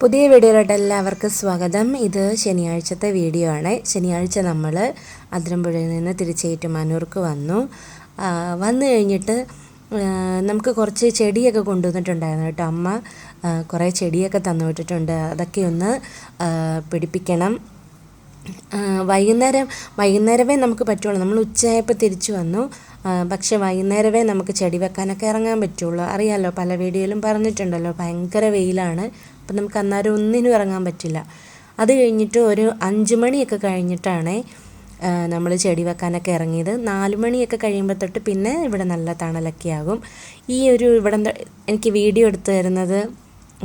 പുതിയ വീഡിയോയിലോട്ട് എല്ലാവർക്കും സ്വാഗതം. ഇത് ശനിയാഴ്ചത്തെ വീഡിയോ ആണ്. ശനിയാഴ്ച നമ്മൾ അതിരമ്പുഴയിൽ നിന്ന് തിരിച്ചേറ്റ് തിരിച്ചേറ്റുമാനൂർക്ക് വന്നു. വന്നു കഴിഞ്ഞിട്ട് നമുക്ക് കുറച്ച് ചെടിയൊക്കെ കൊണ്ടുവന്നിട്ടുണ്ടായിരുന്നു കേട്ടോ അമ്മ. കുറേ ചെടിയൊക്കെ തന്നു വിട്ടിട്ടുണ്ട്. അതൊക്കെ ഒന്ന് പിടിപ്പിക്കണം. വൈകുന്നേരം വൈകുന്നേരമേ നമുക്ക് പറ്റുള്ളൂ. നമ്മൾ ഉച്ചയായപ്പോൾ തിരിച്ചു വന്നു. പക്ഷെ വൈകുന്നേരമേ നമുക്ക് ചെടി വെക്കാനൊക്കെ ഇറങ്ങാൻ പറ്റുള്ളൂ. അറിയാമല്ലോ പല വീഡിയോയിലും പറഞ്ഞിട്ടുണ്ടല്ലോ ഭയങ്കര വെയിലാണ്. അപ്പം നമുക്ക് അന്നേരം ഒന്നിനും ഇറങ്ങാൻ പറ്റില്ല. അത് കഴിഞ്ഞിട്ട് ഒരു അഞ്ച് മണിയൊക്കെ കഴിഞ്ഞിട്ടാണ് നമ്മൾ ചെടി വെക്കാനൊക്കെ ഇറങ്ങിയത്. നാല് മണിയൊക്കെ കഴിയുമ്പോൾ തൊട്ട് പിന്നെ ഇവിടെ നല്ല തണലൊക്കെ ആകും. ഈ ഒരു ഇവിടെ എനിക്ക് വീഡിയോ എടുത്തു തരുന്നത്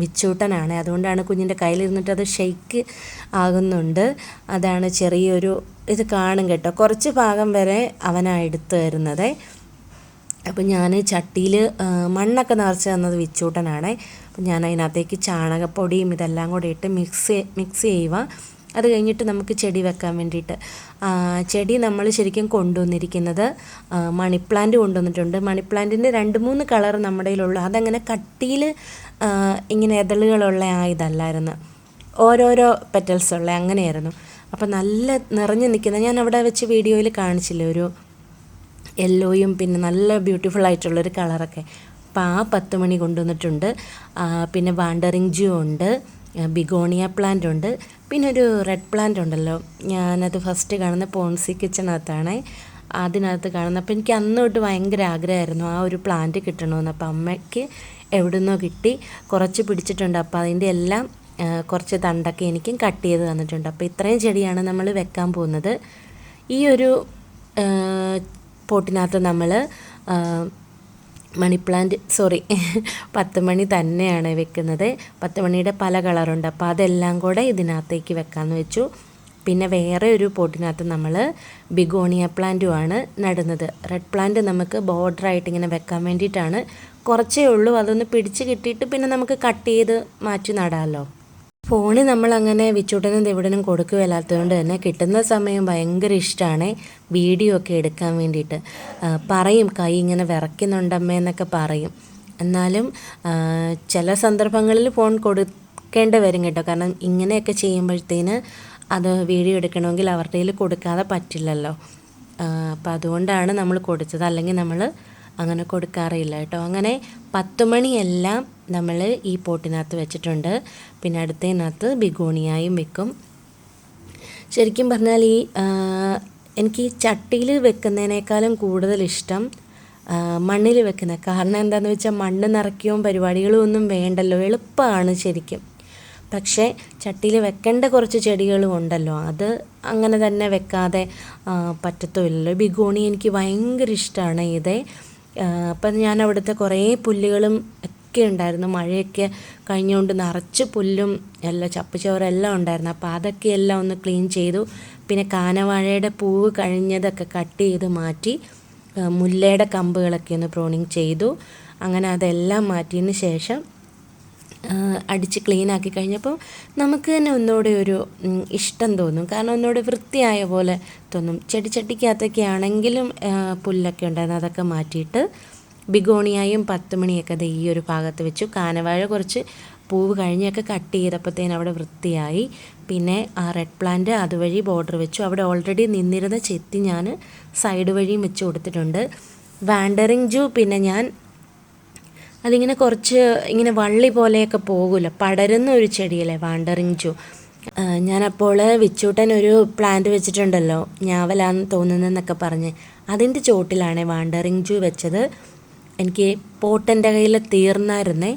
വിച്ചൂട്ടനാണ്. അതുകൊണ്ടാണ് കുഞ്ഞിന്റെ കയ്യിലിരുന്നിട്ട് അത് ഷെയ്ക്ക് ആകുന്നുണ്ട്. അതാണ് ചെറിയൊരു ഇത് കാണും കേട്ടോ. കുറച്ച് ഭാഗം വരെ അവനാണ് എടുത്തു തരുന്നത്. അപ്പം ഞാൻ ചട്ടിയിൽ മണ്ണൊക്കെ നിറച്ച് തന്നത് വിച്ചൂട്ടനാണ്. അപ്പോൾ ഞാൻ അതിനകത്തേക്ക് ചാണകപ്പൊടിയും ഇതെല്ലാം കൂടി ഇട്ട് മിക്സ് മിക്സ് ചെയ്യുക അത് കഴിഞ്ഞിട്ട് നമുക്ക് ചെടി വെക്കാൻ വേണ്ടിയിട്ട് ചെടി നമ്മൾ ശരിക്കും കൊണ്ടുവന്നിരിക്കുന്നത് മണി പ്ലാന്റ് കൊണ്ടുവന്നിട്ടുണ്ട്. മണി പ്ലാന്റിന്റെ രണ്ട് മൂന്ന് കളർ നമ്മുടെ കയ്യിലുള്ളൂ. അതങ്ങനെ കട്ടിയിൽ ഇങ്ങനെ എതളുകളുള്ള ആ ഇതല്ലായിരുന്നു. ഓരോരോ പെറ്റൽസ് ഉള്ള അങ്ങനെയായിരുന്നു. അപ്പം നല്ല നിറഞ്ഞു നിൽക്കുന്ന ഞാൻ അവിടെ വെച്ച് വീഡിയോയിൽ കാണിച്ചില്ല ഒരു യെല്ലോയും പിന്നെ നല്ല ബ്യൂട്ടിഫുൾ ആയിട്ടുള്ളൊരു കളറൊക്കെ. അപ്പോൾ ആ പത്ത് മണി കൊണ്ടുവന്നിട്ടുണ്ട്. പിന്നെ വാണ്ടറിങ് ജൂ ഉണ്ട് ബിഗോണിയ പ്ലാന്റ് ഉണ്ട് പിന്നെ ഒരു റെഡ് പ്ലാന്റ് ഉണ്ടല്ലോ. ഞാനത് ഫസ്റ്റ് കാണുന്ന പോൺസി കിച്ചണകത്താണ് അതിനകത്ത് കാണുന്നത് അപ്പോൾ എനിക്ക് അന്ന് തൊട്ട് ഭയങ്കര ആഗ്രഹമായിരുന്നു ആ ഒരു പ്ലാന്റ് കിട്ടണമെന്ന്. അപ്പോൾ അമ്മയ്ക്ക് എവിടുന്നോ കിട്ടി കുറച്ച് പിടിച്ചിട്ടുണ്ട്. അപ്പോൾ അതിന്റെ എല്ലാം കുറച്ച് തണ്ടൊക്കെ എനിക്കും കട്ട് ചെയ്ത് തന്നിട്ടുണ്ട്. അപ്പോൾ ഇത്രയും ചെടിയാണ് നമ്മൾ വെക്കാൻ പോകുന്നത്. ഈ ഒരു പോട്ടിനകത്ത് നമ്മൾ മണി പ്ലാന്റ് സോറി പത്ത് മണി തന്നെയാണ് വെക്കുന്നത്. പത്ത് മണിയുടെ പല കളറുണ്ട്. അപ്പോൾ അതെല്ലാം കൂടെ ഇതിനകത്തേക്ക് വെക്കാമെന്ന് വെച്ചു. പിന്നെ വേറെ ഒരു പോട്ടിനകത്ത് നമ്മൾ ബിഗോണിയ പ്ലാന്റുമാണ് നടുന്നത്. റെഡ് പ്ലാന്റ് നമുക്ക് ബോർഡറായിട്ട് ഇങ്ങനെ വെക്കാൻ വേണ്ടിയിട്ടാണ്. കുറച്ചേ ഉള്ളൂ. അതൊന്ന് പിടിച്ച് കിട്ടിയിട്ട് പിന്നെ നമുക്ക് കട്ട് ചെയ്ത് മാറ്റി നടാമല്ലോ ഫോണിൽ നമ്മൾ അങ്ങനെ വിച്ചൂട്ടനും തെവിടനും കൊടുക്കുകയല്ലാത്തതുകൊണ്ട് തന്നെ കിട്ടുന്ന സമയം ഭയങ്കര ഇഷ്ടമാണ് വീഡിയോ ഒക്കെ എടുക്കാൻ വേണ്ടിയിട്ട്. പറയും കൈ ഇങ്ങനെ വിറയ്ക്കുന്നുണ്ടമ്മേ എന്നൊക്കെ പറയും. എന്നാലും ചില സന്ദർഭങ്ങളിൽ ഫോൺ കൊടുക്കേണ്ടി വരും കേട്ടോ. കാരണം ഇങ്ങനെയൊക്കെ ചെയ്യുമ്പോഴത്തേന് അത് വീഡിയോ എടുക്കണമെങ്കിൽ അവരുടെ കയ്യിൽ കൊടുക്കാതെ പറ്റില്ലല്ലോ. അപ്പോൾ അതുകൊണ്ടാണ് നമ്മൾ കൊടുത്തത്. അല്ലെങ്കിൽ നമ്മൾ അങ്ങനെ കൊടുക്കാറില്ല കേട്ടോ. അങ്ങനെ പത്ത് മണിയെല്ലാം നമ്മൾ ഈ പോട്ടിനകത്ത് വെച്ചിട്ടുണ്ട്. പിന്നെ അടുത്തതിനകത്ത് ബിഗോണിയായും വെക്കും. ശരിക്കും പറഞ്ഞാൽ ഈ എനിക്ക് ചട്ടിയിൽ വെക്കുന്നതിനേക്കാളും കൂടുതൽ ഇഷ്ടം മണ്ണിൽ വെക്കുന്ന. കാരണം എന്താണെന്ന് വെച്ചാൽ മണ്ണ് നിറയ്ക്കുകയും പരിപാടികളും ഒന്നും വേണ്ടല്ലോ. എളുപ്പമാണ് ശരിക്കും. പക്ഷേ ചട്ടിയിൽ വെക്കേണ്ട കുറച്ച് ചെടികളും ഉണ്ടല്ലോ. അത് അങ്ങനെ തന്നെ വെക്കാതെ പറ്റത്തുമില്ലല്ലോ. ബിഗോണി എനിക്ക് ഭയങ്കര ഇഷ്ടമാണ് ഇതേ. അപ്പം ഞാൻ അവിടുത്തെ കുറേ പുല്ലുകളും ഒക്കെ ഉണ്ടായിരുന്നു. മഴയൊക്കെ കഴിഞ്ഞുകൊണ്ട് നിറച്ച് പുല്ലും എല്ലാം ചപ്പുചവറെല്ലാം ഉണ്ടായിരുന്നു. അപ്പോൾ അതൊക്കെ എല്ലാം ഒന്ന് ക്ലീൻ ചെയ്തു. പിന്നെ കാനവാഴയുടെ പൂവ് കഴിഞ്ഞതൊക്കെ കട്ട് ചെയ്ത് മാറ്റി മുല്ലയുടെ കമ്പുകളൊക്കെ ഒന്ന് പ്രോണിങ് ചെയ്തു. അങ്ങനെ അതെല്ലാം മാറ്റിയതിന് ശേഷം അടിച്ച് ക്ലീൻ ആക്കി കഴിഞ്ഞപ്പോൾ നമുക്ക് തന്നെ ഒന്നുകൂടെ ഒരു ഇഷ്ടം തോന്നും. കാരണം ഒന്നുകൂടെ വൃത്തിയായ പോലെ തോന്നും. ചെടിച്ചട്ടിക്കകത്തൊക്കെ ആണെങ്കിലും പുല്ലൊക്കെ ഉണ്ടായിരുന്നു. അതൊക്കെ മാറ്റിയിട്ട് ബിഗോണിയായും പത്ത് മണിയൊക്കെ ദേ ഈ ഒരു ഭാഗത്ത് വെച്ചു. കാനവാഴ കുറച്ച് പൂവ് കഴിഞ്ഞൊക്കെ കട്ട് ചെയ്തപ്പോഴത്തേന് അവിടെ വൃത്തിയായി. പിന്നെ ആ റെഡ് പ്ലാന്റ് അതുവഴി ബോർഡർ വെച്ചു. അവിടെ ഓൾറെഡി നിന്നിരുന്ന ചെത്തി ഞാൻ സൈഡ് വഴിയും വെച്ച് കൊടുത്തിട്ടുണ്ട്. വാണ്ടറിങ് ജൂ പിന്നെ ഞാൻ അതിങ്ങനെ കുറച്ച് ഇങ്ങനെ വള്ളി പോലെയൊക്കെ പോകില്ല പടരുന്ന ഒരു ചെടിയല്ലേ വാണ്ടറിങ് ജൂ ഞാനപ്പോൾ വിച്ചൂട്ടൻ ഒരു പ്ലാന്റ് വെച്ചിട്ടുണ്ടല്ലോ ഞാവലാന്ന് തോന്നുന്നെന്നൊക്കെ പറഞ്ഞ്. അതിന്റെ ചോട്ടിലാണ് വാണ്ടറിങ് ജൂ വെച്ചത്. എനിക്ക് പോട്ട് എന്റെ കയ്യിൽ തീർന്നായിരുന്നേ.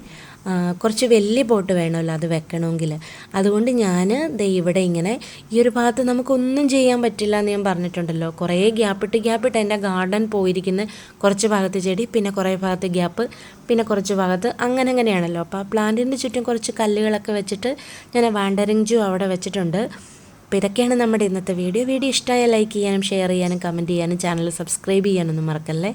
കുറച്ച് വലിയ പോട്ട് വേണമല്ലോ അത് വെക്കണമെങ്കിൽ. അതുകൊണ്ട് ഞാൻ ദേ ഇവിടെ ഇങ്ങനെ ഈ ഒരു ഭാഗത്ത് നമുക്കൊന്നും ചെയ്യാൻ പറ്റില്ല എന്ന് ഞാൻ പറഞ്ഞിട്ടുണ്ടല്ലോ. കുറേ ഗ്യാപ്പിട്ട് ഗ്യാപ്പിട്ട് എന്റെ ഗാർഡൻ പോയിരിക്കുന്ന കുറച്ച് ഭാഗത്ത് ചെടി പിന്നെ കുറേ ഭാഗത്ത് ഗ്യാപ്പ് പിന്നെ കുറച്ച് ഭാഗത്ത് അങ്ങനെ അങ്ങനെയാണല്ലോ. അപ്പോൾ ആ പ്ലാന്റിന്റെ ചുറ്റും കുറച്ച് കല്ലുകളൊക്കെ വെച്ചിട്ട് ഞാൻ വാണ്ടറിങ് ജൂ അവിടെ വെച്ചിട്ടുണ്ട്. അപ്പോൾ ഇതൊക്കെയാണ് നമ്മുടെ ഇന്നത്തെ വീഡിയോ. വീഡിയോ ഇഷ്ടമായ ലൈക്ക് ചെയ്യാനും ഷെയർ ചെയ്യാനും കമന്റ് ചെയ്യാനും ചാനൽ സബ്സ്ക്രൈബ് ചെയ്യാനൊന്നും മറക്കല്ലേ?